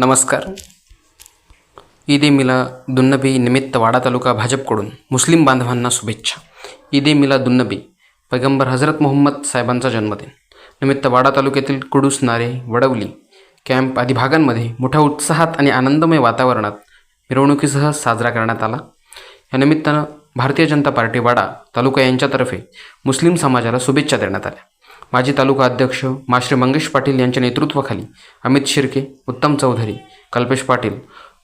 नमस्कार. ईद ए मिला दुन्नबी निमित्त वाडा तालुका भाजपकडून मुस्लिम बांधवांना शुभेच्छा. ईद ए मिला दुन्नबी पैगंबर हजरत मोहम्मद साहेबांचा जन्मदिन. निमित्त वाडा तालुक्यातील कुडूस नारे वडवली कॅम्प आदी भागांमध्ये मोठ्या उत्साहात आणि आनंदमय वातावरणात मिरवणुकीसह साजरा करण्यात आला. या निमित्तानं भारतीय जनता पार्टी वाडा तालुका यांच्यातर्फे मुस्लिम समाजाला शुभेच्छा देण्यात आल्या. माजी तालुका अध्यक्ष माश्री मंगेश पाटील यांच्या नेतृत्वाखाली अमित शिर्के उत्तम चौधरी कल्पेश पाटील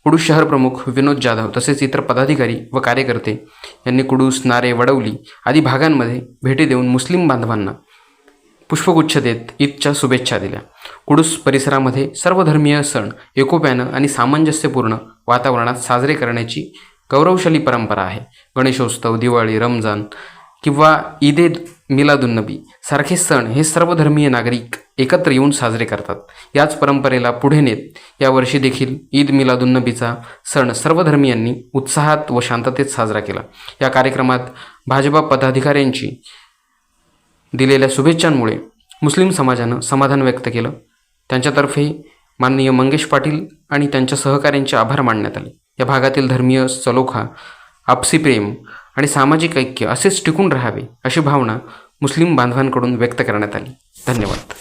कुडूस शहर प्रमुख विनोद जाधव तसेच इतर पदाधिकारी व कार्यकर्ते यांनी कुडूस नारे वडवली आदी भागांमध्ये भेटी देऊन मुस्लिम बांधवांना पुष्पगुच्छ देत ईदच्या शुभेच्छा दिल्या. कुडूस परिसरामध्ये सर्वधर्मीय सण एकोप्यानं आणि सामंजस्यपूर्ण वातावरणात साजरे करण्याची गौरवशाली परंपरा आहे. गणेशोत्सव दिवाळी रमजान किंवा ईद मिलादुन्नबी सारखे सण हे सर्वधर्मीय नागरिक एकत्र येऊन साजरे करतात. याच परंपरेला पुढे नेत यावर्षी देखील ईद मिलादुन्नबीचा सण सर्व धर्मियांनी उत्साहात व शांततेत साजरा केला. या कार्यक्रमात भाजपा पदाधिकाऱ्यांची दिलेल्या शुभेच्छांमुळे मुस्लिम समाजानं समाधान व्यक्त केलं. त्यांच्यातर्फे माननीय मंगेश पाटील आणि त्यांच्या सहकाऱ्यांचे आभार मानण्यात आले. या भागातील धर्मीय सलोखा आपसी प्रेम आणि सामाजिक ऐक्य असेच टिकून राहावे अशी भावना मुस्लिम बांधवांकडून व्यक्त करण्यात आली. धन्यवाद.